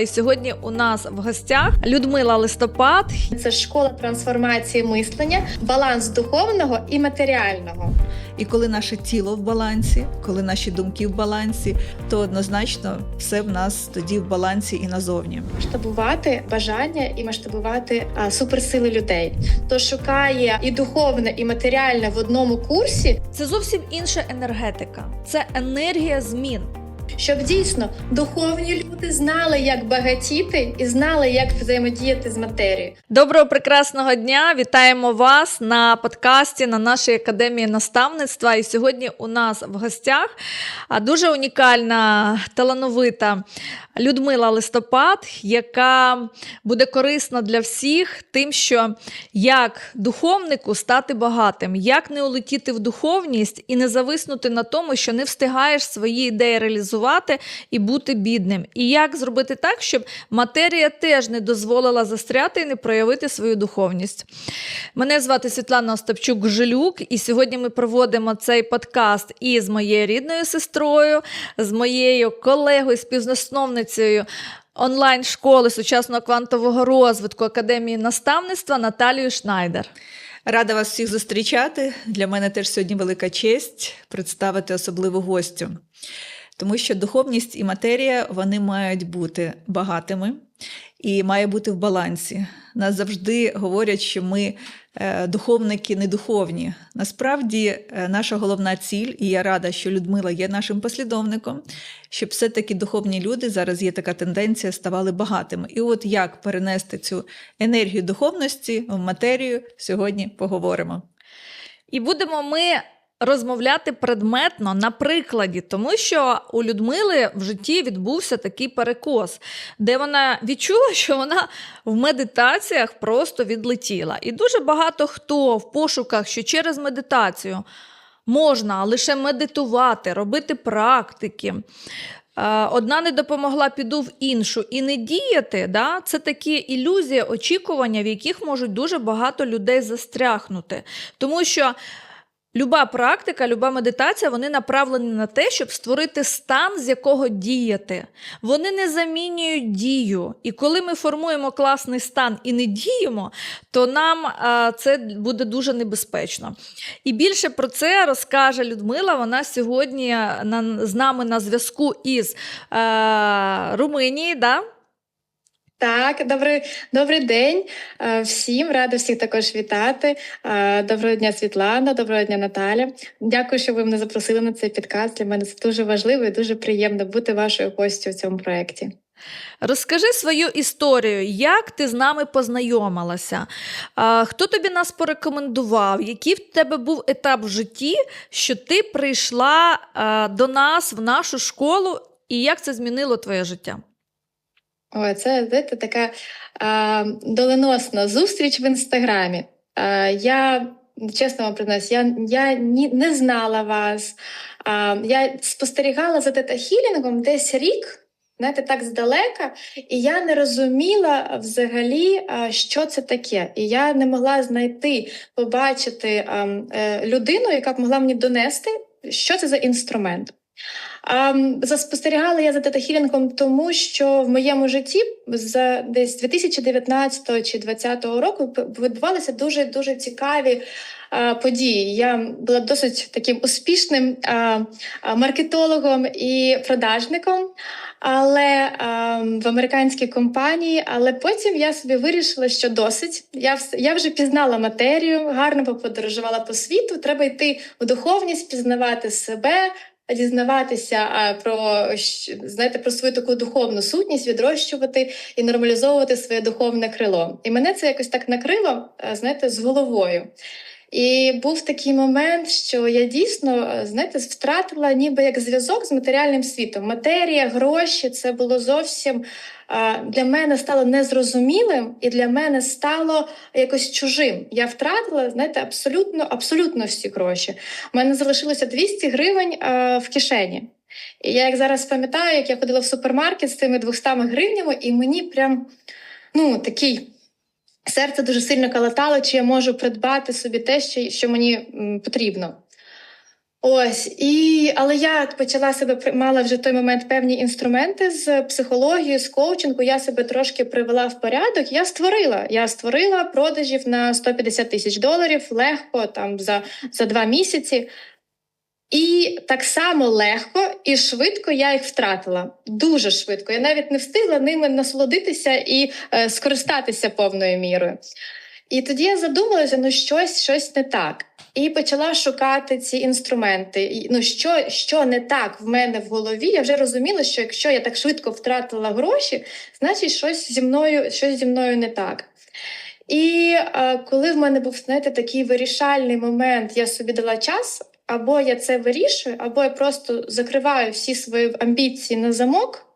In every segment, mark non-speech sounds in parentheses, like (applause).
І сьогодні у нас в гостях Людмила Листопад. Це школа трансформації мислення, баланс духовного і матеріального. І коли наше тіло в балансі, коли наші думки в балансі, то однозначно все в нас тоді в балансі і назовні. Масштабувати бажання і масштабувати а, суперсили людей. Хто шукає і духовне, і матеріальне в одному курсі, Це зовсім інша енергетика. Це енергія змін. Щоб дійсно духовні люди знали, як багатіти, і знали, як взаємодіяти з матерією. Доброго прекрасного дня! Вітаємо вас на подкасті на нашій академії наставництва. І сьогодні у нас в гостях дуже унікальна талановита Людмила Листопад, яка буде корисна для всіх, тим, що як духовнику стати багатим, як не улетіти в духовність і не зависнути на тому, що не встигаєш свої ідеї реалізувати і бути бідним. І як зробити так, щоб матерія теж не дозволила застряти і не проявити свою духовність. Мене звати Світлана Остапчук Жилюк, і сьогодні ми проводимо цей подкаст із моєю рідною сестрою, з моєю колегою, співзасновницею онлайн-школи сучасного квантового розвитку Академії наставництва Наталією Шнайдер. Рада вас всіх зустрічати. Для мене теж сьогодні велика честь представити особливу гостю, тому що духовність і матерія вони мають бути багатими і має бути в балансі. Нас завжди говорять, що ми е, духовники не духовні. Насправді, е, наша головна ціль, і я рада, що Людмила є нашим послідовником, щоб все-таки духовні люди зараз є така тенденція, ставали багатими. І от як перенести цю енергію духовності в матерію, сьогодні поговоримо. І будемо ми розмовляти предметно на прикладі, тому що у Людмили в житті відбувся такий перекос, де вона відчула, що вона в медитаціях просто відлетіла. І дуже багато хто в пошуках, що через медитацію можна лише медитувати, робити практики. Е, Одна не допомогла, піду в іншу і не діяти. Да? Це такі ілюзії, очікування, в яких можуть дуже багато людей застрягнути. Тому що люба практика, люба медитація, вони направлені на те, щоб створити стан, з якого діяти. Вони не замінюють дію. І коли ми формуємо класний стан і не діємо, то нам а, це буде дуже небезпечно. І більше про це розкаже Людмила. Вона сьогодні на, з нами на зв'язку із е, Румунії. Да? Так, добрий, добрий день е, всім. Рада всіх також вітати. Е, Доброго дня, Світлана, доброго дня, Наталя. Дякую, що ви мене запросили на цей підкаст. Для мене це дуже важливо і дуже приємно бути вашою гостю в цьому проєкті. Розкажи свою історію, як ти з нами познайомилася? Хто тобі нас порекомендував? Який в тебе був етап в житті, що ти прийшла до нас в нашу школу, і як це змінило твоє життя? Ой, це знаєте, така а, доленосна зустріч в інстаграмі. А, я чесно вам признаюсь, я, я ні, не знала вас. А, я спостерігала за тета-хілінгом десь рік. Знаєте, так здалека, і я не розуміла взагалі, а, що це таке. І я не могла знайти, побачити а, е, людину, яка б могла мені донести, що це за інструмент. Заспостерігала я за тета-хілінгом, тому що в моєму житті за десь 2019 чи 2020 року відбувалися дуже дуже цікаві події. Я була досить таким успішним маркетологом і продажником. Але в американській компанії, але потім я собі вирішила, що досить. Я я вже пізнала матерію, гарно поподорожувала по світу. Треба йти в духовність, пізнавати себе, дізнаватися про знаєте, про свою таку духовну сутність, відрощувати і нормалізовувати своє духовне крило. І мене це якось так накрило, а, знаєте, з головою. І був такий момент, що я дійсно е, знаєте, втратила ніби як зв'язок з матеріальним світом. Матерія, гроші це було зовсім для мене стало незрозумілим, і для мене стало якось чужим. Я втратила, знаєте, абсолютно, абсолютно всі гроші. У мене залишилося 200 гривень в кишені. І я як зараз пам'ятаю, як я ходила в супермаркет з цими 200 гривнями, і мені прям ну такий. Серце дуже сильно калатало, чи я можу придбати собі те, що, що мені потрібно. Ось і але я почала себе мала вже в той момент певні інструменти з психології, з коучингу. Я себе трошки привела в порядок. Я створила. Я створила продажів на 150 тисяч доларів легко там за, за два місяці. І так само легко і швидко я їх втратила. Дуже швидко. Я навіть не встигла ними насолодитися і е, скористатися повною мірою. І тоді я задумалася: ну щось, щось не так. І почала шукати ці інструменти. Ну, що, що не так в мене в голові? Я вже розуміла, що якщо я так швидко втратила гроші, значить щось зі мною, щось зі мною не так. І е, коли в мене був знаєте, такий вирішальний момент, я собі дала час, або я це вирішую, або я просто закриваю всі свої амбіції на замок.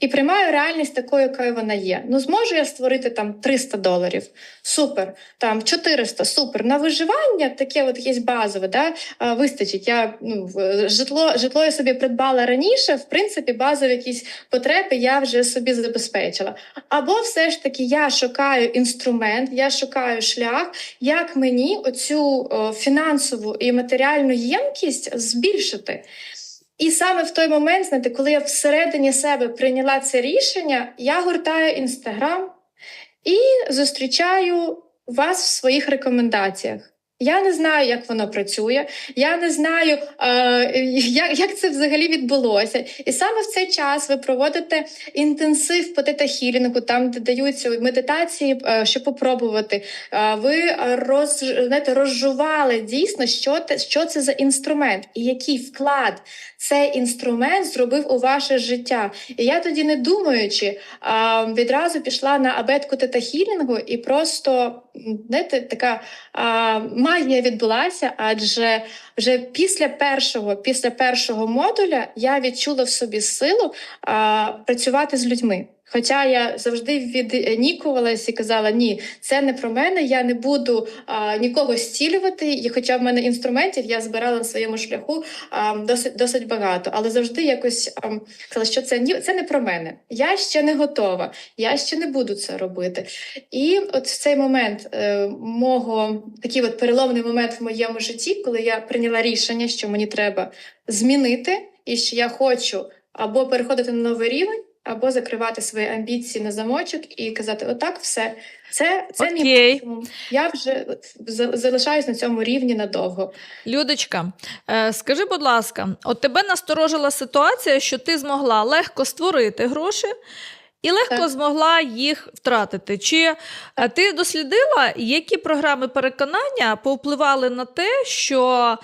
І приймаю реальність такою, якою вона є. Ну зможу я створити там 300 доларів, супер, там 400, супер. На виживання таке, от якесь базове, да, вистачить. Я ну, житло, житло я собі придбала раніше. В принципі, базові якісь потреби я вже собі забезпечила. Або все ж таки я шукаю інструмент, я шукаю шлях, як мені оцю о, фінансову і матеріальну ємкість збільшити. І саме в той момент, знаєте, коли я всередині себе прийняла це рішення, я гуртаю інстаграм і зустрічаю вас в своїх рекомендаціях. Я не знаю, як воно працює. Я не знаю, е, як, як це взагалі відбулося. І саме в цей час ви проводите інтенсив по тета-хілінгу, там де даються медитації, е, щоб попробувати. Е, ви роз, знаєте, розжували дійсно, що, те, що це за інструмент і який вклад цей інструмент зробив у ваше життя. І я тоді, не думаючи, а, відразу пішла на абетку тета-хілінгу і просто знаєте, така а, магія відбулася, адже вже після першого, після першого модуля я відчула в собі силу а, працювати з людьми. Хоча я завжди віднікувалась і казала: ні, це не про мене, я не буду а, нікого зцілювати. І хоча в мене інструментів я збирала на своєму шляху а, досить досить багато, але завжди якось а, казала, що це ні, це не про мене. Я ще не готова, я ще не буду це робити. І от в цей момент е, мого такий от переломний момент в моєму житті, коли я прийняла рішення, що мені треба змінити, і що я хочу або переходити на новий рівень. Або закривати свої амбіції на замочок і казати: отак, все, це, це мій максимум. Я вже за- залишаюсь на цьому рівні надовго. Людочка, е, скажи, будь ласка, от тебе насторожила ситуація, що ти змогла легко створити гроші і легко Так. змогла їх втратити. Чи е, ти дослідила, які програми переконання повпливали на те, що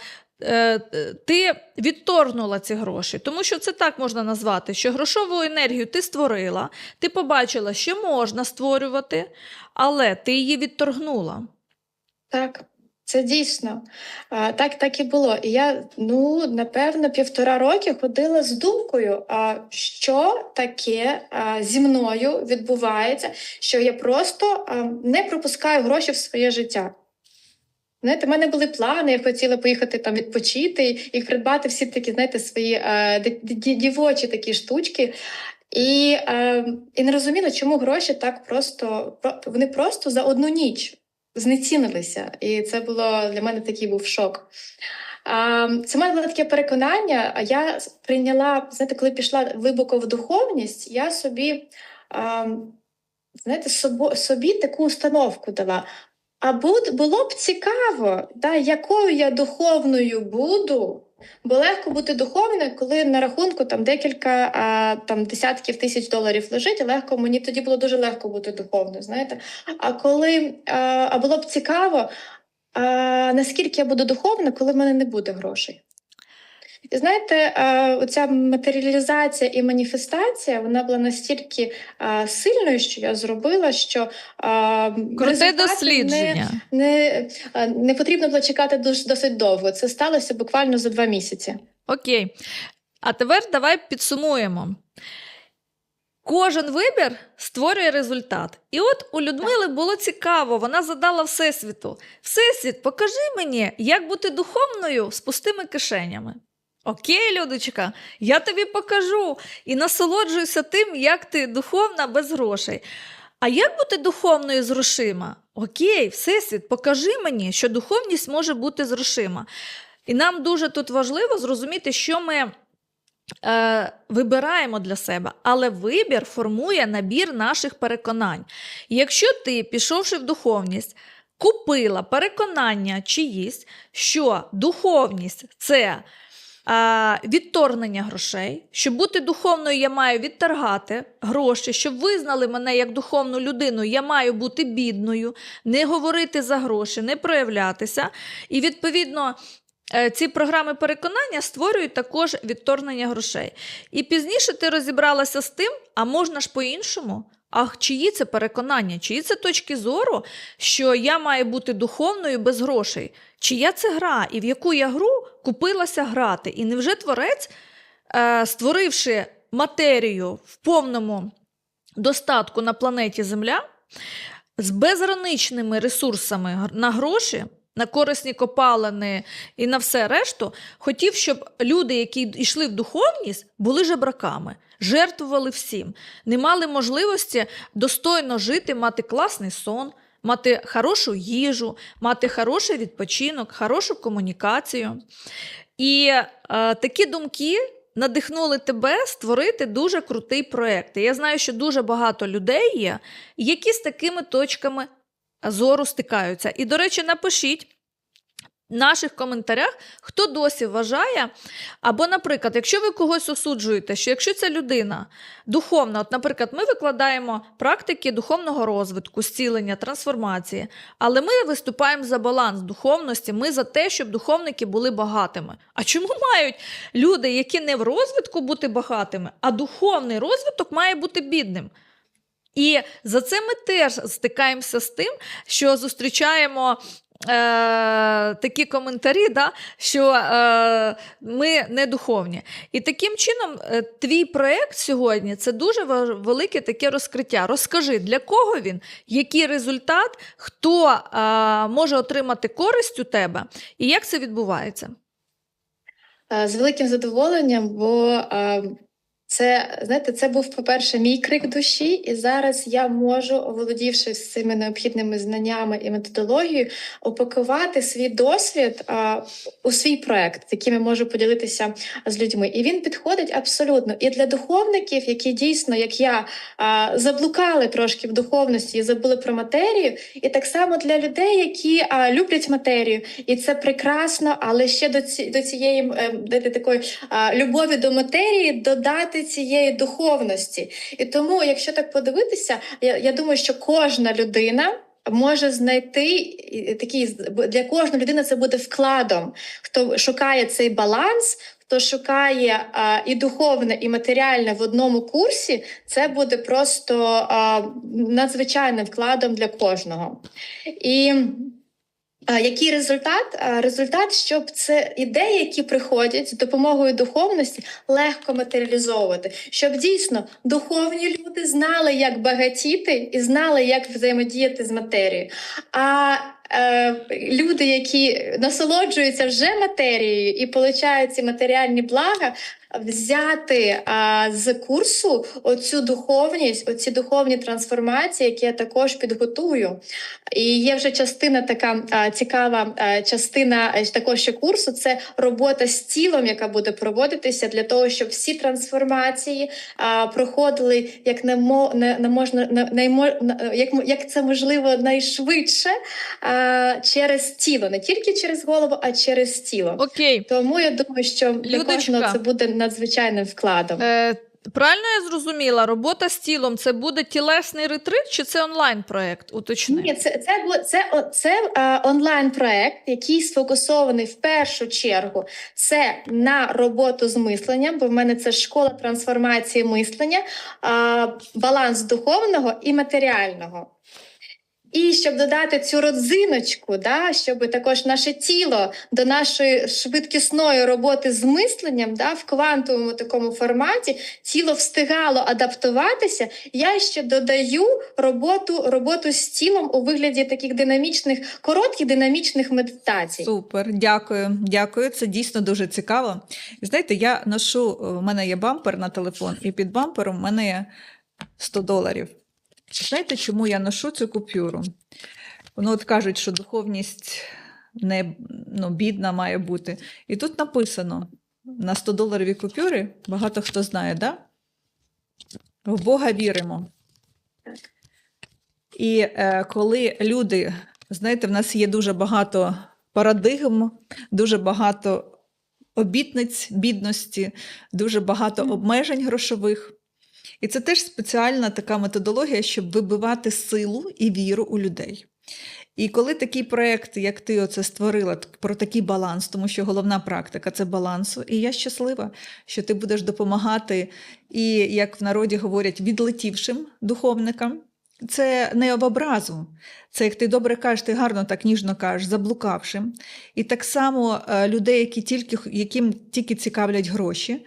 ти відторгнула ці гроші? Тому що це так можна назвати, що грошову енергію ти створила, ти побачила, що можна створювати, але ти її відторгнула. Так, це дійсно. Так, так і було. І я, ну, напевно, півтора роки ходила з думкою, що таке зі мною відбувається, що я просто не пропускаю гроші в своє життя. Знаєте, в мене були плани, я хотіла поїхати там відпочити і придбати всі такі, знаєте, свої е, ді- ді- дівочі такі штучки. І, е, і не розуміла, чому гроші так просто вони просто за одну ніч знецінилися. І це було для мене такий був шок. А, це в мене було таке переконання. Я прийняла, знаєте, коли пішла глибоко в духовність, я собі, а, знаєте, собі таку установку дала. А буд, було б цікаво, да, якою я духовною буду. Бо легко бути духовною, коли на рахунку там декілька а, там десятків тисяч доларів лежить, і легко мені тоді було дуже легко бути духовною. Знаєте, а коли а, а було б цікаво, а, наскільки я буду духовна, коли в мене не буде грошей. І знаєте, а, оця матеріалізація і маніфестація вона була настільки сильною, що я зробила, що Круте результати не- не, не потрібно було чекати досить довго. Це сталося буквально за два місяці. Окей. А тепер давай підсумуємо. Кожен вибір створює результат. І от у Людмили було цікаво, вона задала Всесвіту: Всесвіт, покажи мені, як бути духовною з пустими кишенями. Окей, Людочка, я тобі покажу і насолоджуйся тим, як ти духовна без грошей. А як бути духовною з грошима? Окей, Всесвіт, покажи мені, що духовність може бути з грошима. І нам дуже тут важливо зрозуміти, що ми е, вибираємо для себе, але вибір формує набір наших переконань. Якщо ти, пішовши в духовність, купила переконання чиїсь, що духовність це відторгнення грошей. Щоб бути духовною, я маю відторгати гроші. Щоб визнали мене як духовну людину, я маю бути бідною, не говорити за гроші, не проявлятися. І відповідно. е, Ці програми переконання створюють також відторгнення грошей. І пізніше ти розібралася з тим, а можна ж по-іншому. А чиї це переконання, чиї це точки зору, що я маю бути духовною без грошей? Чия це гра, і в яку я гру купилася грати? І невже творець, е, створивши матерію в повному достатку на планеті Земля, з безграничними ресурсами на гроші, на корисні копалини і на все решту, хотів, щоб люди, які йшли в духовність, були жебраками, жертвували всім, не мали можливості достойно жити, мати класний сон, мати хорошу їжу, мати хороший відпочинок, хорошу комунікацію. І е, такі думки надихнули тебе створити дуже крутий проєкт. Я знаю, що дуже багато людей є, які з такими точками зору стикаються. І, до речі, напишіть. Наших коментарях, хто досі вважає, або, наприклад, якщо ви когось осуджуєте, що якщо ця людина духовна, от, наприклад, ми викладаємо практики духовного розвитку, зцілення, трансформації, але ми виступаємо за баланс духовності, ми за те, щоб духовники були багатими. А чому мають люди, які не в розвитку бути багатими, а духовний розвиток має бути бідним? І за це ми теж стикаємося з тим, що зустрічаємо. Е, такі коментарі, да, що е, ми не духовні. І таким чином, е, твій проєкт сьогодні це дуже велике таке розкриття. Розкажи, для кого він, який результат, хто е, може отримати користь у тебе, і як це відбувається? Е, З великим задоволенням, бо е, це, знаєте, це був, по-перше, мій крик душі, і зараз я можу, оволодівши цими необхідними знаннями і методологією, упакувати свій досвід е, у свій проект, яким я можу поділитися з людьми. І він підходить абсолютно і для духовників, які дійсно, як я, е, заблукали трошки в духовності і забули про матерію, і так само для людей, які е, люблять матерію, і це прекрасно, але ще до, ці, до цієї е, такої а, любові до матерії додати цієї духовності. І тому, якщо так подивитися, я, я думаю, що кожна людина. Може знайти такий для кожної людини це буде вкладом, хто шукає цей баланс, хто шукає а, і духовне, і матеріальне в одному курсі, це буде просто а, надзвичайним вкладом для кожного. І Який результат? Результат, щоб це ідеї, які приходять з допомогою духовності, легко матеріалізовувати, щоб дійсно духовні люди знали, як багатіти, і знали, як взаємодіяти з матерією. А е, люди, які насолоджуються вже матерією і получають ці матеріальні блага, взяти а, з курсу оцю духовність, оці духовні трансформації, які я також підготую. І є вже частина така а, цікава а, частина також ще курсу. Це робота з тілом, яка буде проводитися для того, щоб всі трансформації а, проходили як не мо, не, не можна не, на- як, як це можливо найшвидше а, через тіло, не тільки через голову, а через тіло. Окей. Тому я думаю, що для Людочка. кожного це буде надзвичайним вкладом. Е, правильно я зрозуміла, робота з тілом це буде тілесний ретрит чи це онлайн-проєкт? Уточни. Ні, це це було це, о- це е, онлайн проект, який сфокусований в першу чергу це на роботу з мисленням, бо в мене це школа трансформації мислення, е, баланс духовного і матеріального. І щоб додати цю родзиночку, да, щоб також наше тіло до нашої швидкісної роботи з мисленням, да, в квантовому такому форматі, тіло встигало адаптуватися. Я ще додаю роботу, роботу з тілом у вигляді таких динамічних, коротких динамічних медитацій. Супер, дякую, дякую. Це дійсно дуже цікаво. Знаєте, я ношу, в мене є бампер на телефон, і під бампером в мене є 100 доларів. Знаєте, чому я ношу цю купюру? Воно от кажуть, що духовність не ну, бідна має бути. І тут написано на 100 доларові купюри, багато хто знає, да? в Бога віримо. І е, коли люди, знаєте, в нас є дуже багато парадигм, дуже багато обітниць бідності, дуже багато обмежень грошових. І це теж спеціальна така методологія, щоб вибивати силу і віру у людей. І коли такий проєкт, як ти оце створила, про такий баланс, тому що головна практика це балансу, і я щаслива, що ти будеш допомагати, і як в народі говорять, відлетівшим духовникам. Це не в образу, це як ти добре кажеш, ти гарно так ніжно кажеш, заблукавшим. І так само е, людей, які тільки, яким тільки цікавлять гроші,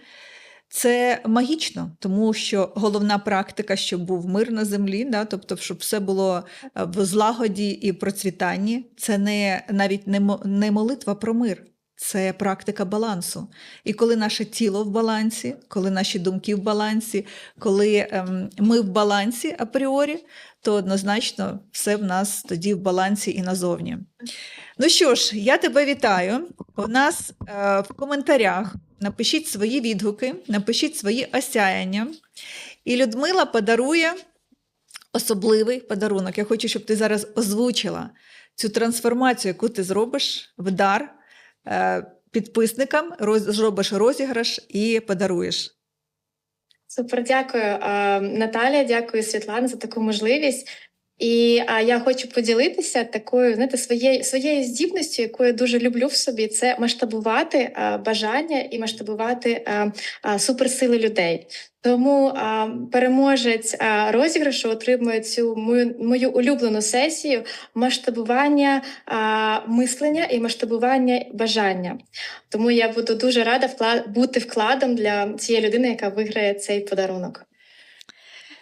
це магічно, тому що головна практика, щоб був мир на землі, да, тобто, щоб все було е, в злагоді і процвітанні, це не навіть не, молитва про мир, це практика балансу. І коли наше тіло в балансі, коли наші думки в балансі, коли ем, ми в балансі апріорі, то однозначно все в нас тоді в балансі і назовні. Ну що ж, я тебе вітаю. У нас е, в коментарях напишіть свої відгуки, напишіть свої осяяння. І Людмила подарує особливий подарунок. Я хочу, щоб ти зараз озвучила цю трансформацію, яку ти зробиш в дар е, підписникам, зробиш розіграш і подаруєш. Супер, дякую, а, Наталя. Дякую, Світлана, за таку можливість. І а, я хочу поділитися такою, знаєте, своєю своєю здібністю, яку я дуже люблю в собі, це масштабувати а, бажання і масштабувати а, а, суперсили людей. Тому а, переможець а, розіграшу отримує цю мою, мою улюблену сесію масштабування а, мислення і масштабування бажання. Тому я буду дуже рада вкла- бути вкладом для цієї людини, яка виграє цей подарунок.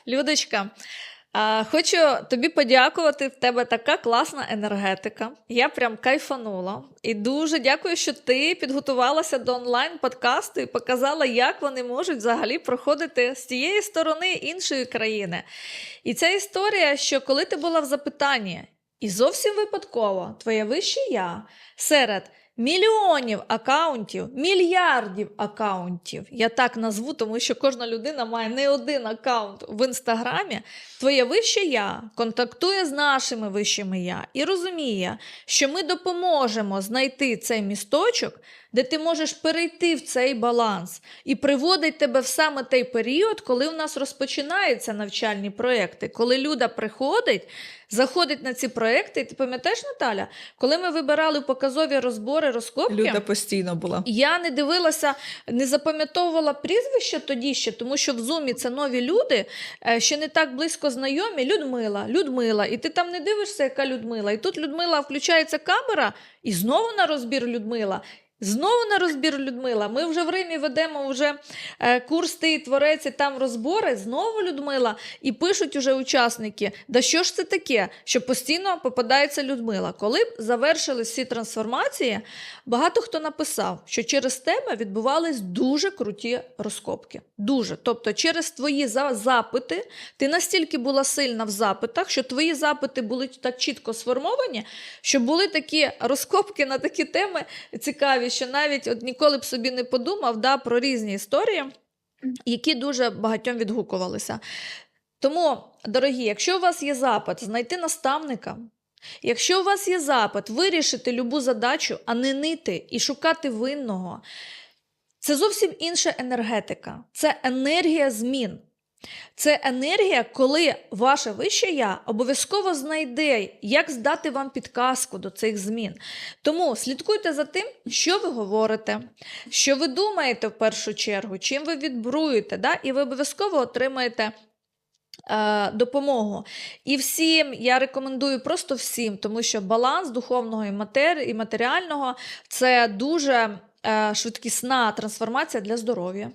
Людочка, хочу тобі подякувати. В тебе така класна енергетика. Я прям кайфанула. І дуже дякую, що ти підготувалася до онлайн-подкасту і показала, як вони можуть взагалі проходити з тієї сторони іншої країни. І ця історія, що коли ти була в запитанні, і зовсім випадково твоє вище я серед мільйонів акаунтів, мільярдів акаунтів. Я так назву, тому що кожна людина має не один акаунт в інстаграмі. Твоє вище я контактує з нашими вищими я і розуміє, що ми допоможемо знайти цей місточок, де ти можеш перейти в цей баланс і приводить тебе в саме той період, коли у нас розпочинаються навчальні проекти, коли люда приходить. Заходить на ці проекти, і ти пам'ятаєш, Наталя, коли ми вибирали показові розбори, розкопки, Люда постійно була. я не дивилася, не запам'ятовувала прізвища тоді ще, тому що в зумі це нові люди, е, ще не так близько знайомі. Людмила, Людмила, і ти там не дивишся, яка Людмила. І тут Людмила включається камера, і знову на розбір Людмила. Знову на розбір Людмила. Ми вже в Римі ведемо вже е, курс ти і творець, і там розбори. Знову Людмила. І пишуть уже учасники: да що ж це таке, що постійно попадається Людмила. Коли б завершились всі трансформації, багато хто написав, що через тебе відбувались дуже круті розкопки. Дуже. Тобто, через твої запити ти настільки була сильна в запитах, що твої запити були так чітко сформовані, що були такі розкопки на такі теми цікаві, що навіть от ніколи б собі не подумав да, про різні історії, які дуже багатьом відгукувалися. Тому, дорогі, якщо у вас є запит знайти наставника, якщо у вас є запит вирішити любу задачу, а не нити і шукати винного, це зовсім інша енергетика, це енергія змін. Це енергія, коли ваше вище я обов'язково знайде, як здати вам підказку до цих змін. Тому слідкуйте за тим, що ви говорите, що ви думаєте в першу чергу, чим ви відбруєте, да? і ви обов'язково отримаєте. е, Допомогу. І всім я рекомендую просто всім, тому що баланс духовного і, матер... і матеріального це дуже е, швидкісна трансформація для здоров'я.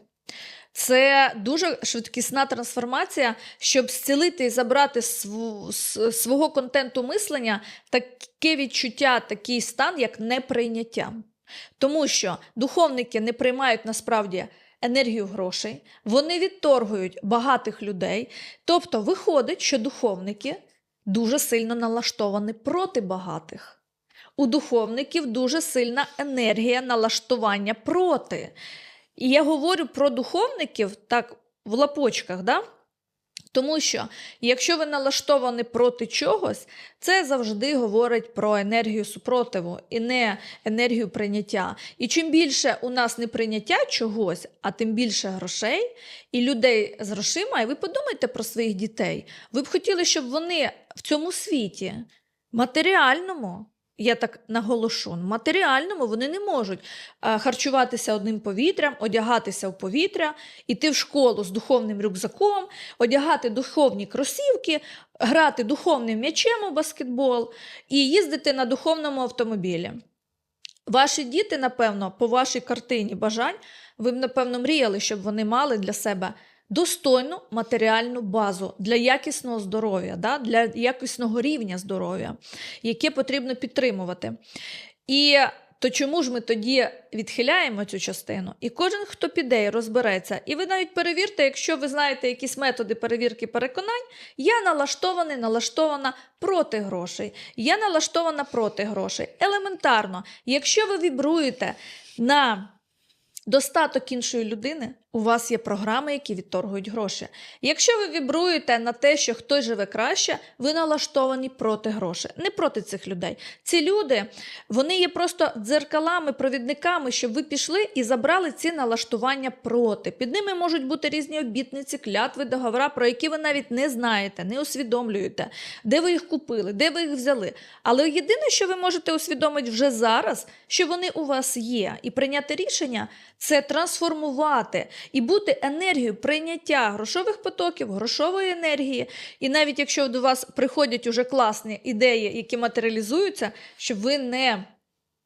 Це дуже швидкісна трансформація, щоб зцілити і забрати св- з свого контенту мислення таке відчуття, такий стан, як неприйняття. Тому що духовники не приймають насправді енергію грошей, вони відторгують багатих людей. Тобто виходить, що духовники дуже сильно налаштовані проти багатих. у духовників дуже сильна енергія налаштування проти. І я говорю про духовників так в лапочках, да? Тому що якщо ви налаштовані проти чогось, це завжди говорить про енергію супротиву і не енергію прийняття. І чим більше у нас не прийняття чогось, а тим більше грошей і людей з грошима, і ви подумайте про своїх дітей. Ви б хотіли, щоб вони в цьому світі матеріальному. Я так наголошу, матеріальному вони не можуть е, харчуватися одним повітрям, одягатися в повітря, іти в школу з духовним рюкзаком, одягати духовні кросівки, грати духовним м'ячем у баскетбол і їздити на духовному автомобілі. Ваші діти, напевно, по вашій картині бажань, ви б, напевно, мріяли, щоб вони мали для себе достойну матеріальну базу для якісного здоров'я, да? для якісного рівня здоров'я, яке потрібно підтримувати. І то чому ж ми тоді відхиляємо цю частину? І кожен, хто піде і розбереться, і ви навіть перевірте, якщо ви знаєте якісь методи перевірки переконань, я налаштований, налаштована проти грошей. Я налаштована проти грошей. Елементарно, якщо ви вібруєте на достаток іншої людини, у вас є програми, які відторгують гроші. Якщо ви вібруєте на те, що хтось живе краще, ви налаштовані проти грошей, не проти цих людей. Ці люди вони є просто дзеркалами, провідниками, щоб ви пішли і забрали ці налаштування проти. Під ними можуть бути різні обітниці, клятви, договора, про які ви навіть не знаєте, не усвідомлюєте, де ви їх купили, де ви їх взяли. Але єдине, що ви можете усвідомити вже зараз, що вони у вас є, і прийняти рішення це трансформувати і бути енергією прийняття грошових потоків, грошової енергії. І навіть якщо до вас приходять уже класні ідеї, які матеріалізуються, щоб ви не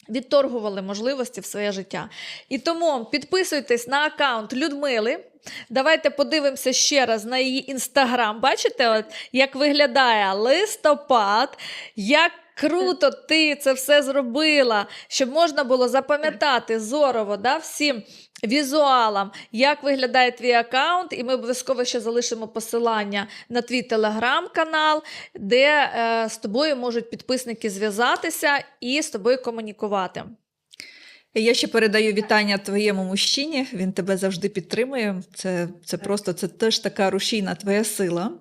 відторгували можливості в своє життя. І тому підписуйтесь на аккаунт Людмили. Давайте подивимося ще раз на її інстаграм. Бачите, от, як виглядає листопад, як круто ти це все зробила, щоб можна було запам'ятати зорово да, всім візуалам, як виглядає твій аккаунт, і ми обов'язково ще залишимо посилання на твій телеграм-канал, де е, з тобою можуть підписники зв'язатися і з тобою комунікувати. Я ще передаю вітання твоєму мужчині. Він тебе завжди підтримує. Це, це просто це теж така рушійна твоя сила.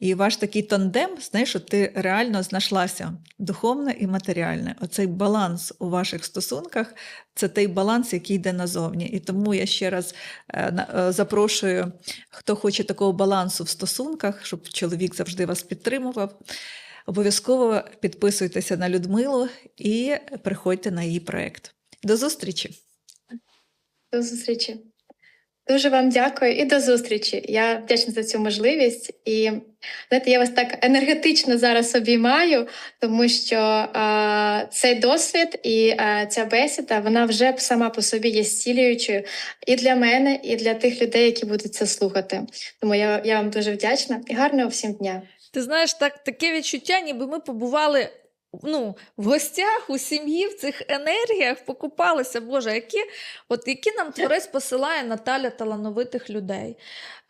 І ваш такий тандем, знаєш, що ти реально знайшлася духовне і матеріальне. Оцей баланс у ваших стосунках це той баланс, який йде назовні. І тому я ще раз е, е, запрошую, хто хоче такого балансу в стосунках, щоб чоловік завжди вас підтримував. Обов'язково підписуйтеся на Людмилу і приходьте на її проєкт. До зустрічі! До зустрічі. Дуже вам дякую і до зустрічі. Я вдячна за цю можливість. І знаєте, я вас так енергетично зараз обіймаю, тому що а, цей досвід і а, ця бесіда вона вже сама по собі є зцілюючою і для мене, і для тих людей, які будуть це слухати. Тому я, я вам дуже вдячна і гарного всім дня. Ти знаєш, так, таке відчуття, ніби ми побували ну, в гостях у сім'ї, в цих енергіях, покупалися. Боже, які, от, які нам творець посилає Наталя талановитих людей,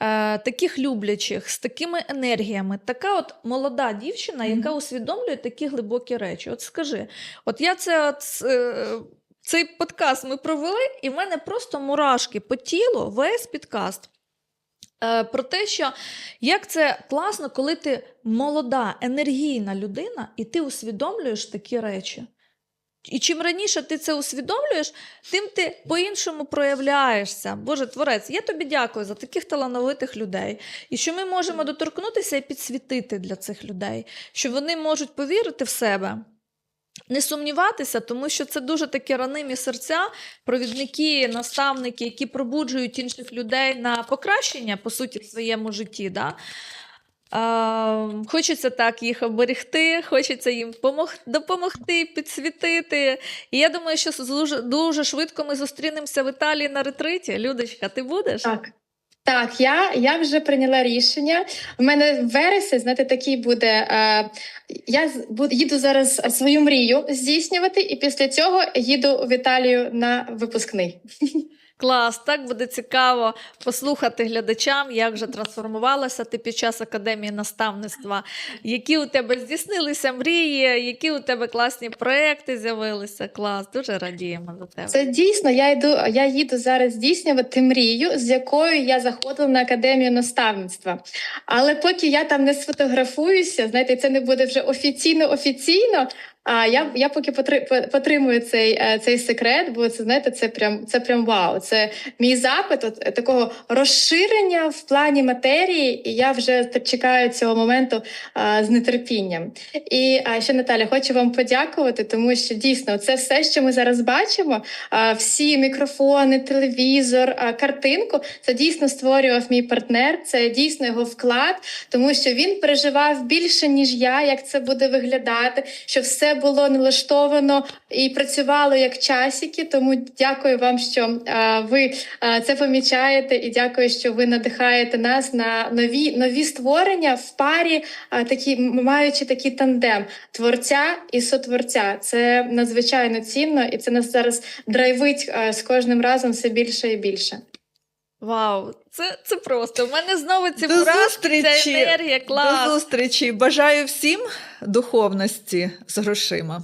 е, таких люблячих, з такими енергіями. Така от молода дівчина, яка усвідомлює такі глибокі речі. От скажи, от я це от. е, цей подкаст ми провели, і в мене просто мурашки по тілу, весь підкаст. Е, Про те, що як це класно, коли ти молода, енергійна людина, і ти усвідомлюєш такі речі. І чим раніше ти це усвідомлюєш, тим ти по-іншому проявляєшся. Боже творець, я тобі дякую за таких талановитих людей. І що ми можемо доторкнутися і підсвітити для цих людей, що вони можуть повірити в себе. Не сумніватися, тому що це дуже такі ранимі серця, провідники, наставники, які пробуджують інших людей на покращення, по суті, в своєму житті. Да? А, хочеться так їх оберегти, хочеться їм помог, допомогти, підсвітити. І я думаю, що дуже швидко ми зустрінемося в Італії на ретриті. Людочка, ти будеш? Так. Так, я, я вже прийняла рішення. У мене вересень, знаєте, такий буде. Е, я буду, їду зараз свою мрію здійснювати, і після цього їду в Італію на випускний. (laughs) Клас, так буде цікаво послухати глядачам, як же трансформувалася ти під час академії наставництва, які у тебе здійснилися мрії, які у тебе класні проекти з'явилися. Клас, дуже радіємо за тебе. Це дійсно. Я йду. Я їду зараз здійснювати мрію, з якою я заходила на академію наставництва. Але поки я там не сфотографуюся, знаєте, це не буде вже офіційно офіційно. А я, я поки потри- потримую цей, е, цей секрет, бо це знаєте, це прям це прям вау. Це мій запит от, е, такого розширення в плані матерії, і я вже чекаю цього моменту а, з нетерпінням. І а, ще Наталя, хочу вам подякувати, тому що дійсно це все, що ми зараз бачимо. а, Всі мікрофони, телевізор, а, картинку. Це дійсно створював мій партнер. Це дійсно його вклад, тому що він переживав більше ніж я, як це буде виглядати, що все було налаштовано і працювало як часики. Тому дякую вам, що ви це помічаєте, і дякую, що ви надихаєте нас на нові нові створення в парі, такі маючи такий тандем творця і сотворця. Це надзвичайно цінно, і це нас зараз драйвить з кожним разом все більше і більше. Вау, це, це просто. У мене знову ці До мурашки, зустрічі! ця енергія, клас. До зустрічі! Бажаю всім духовності з грошима.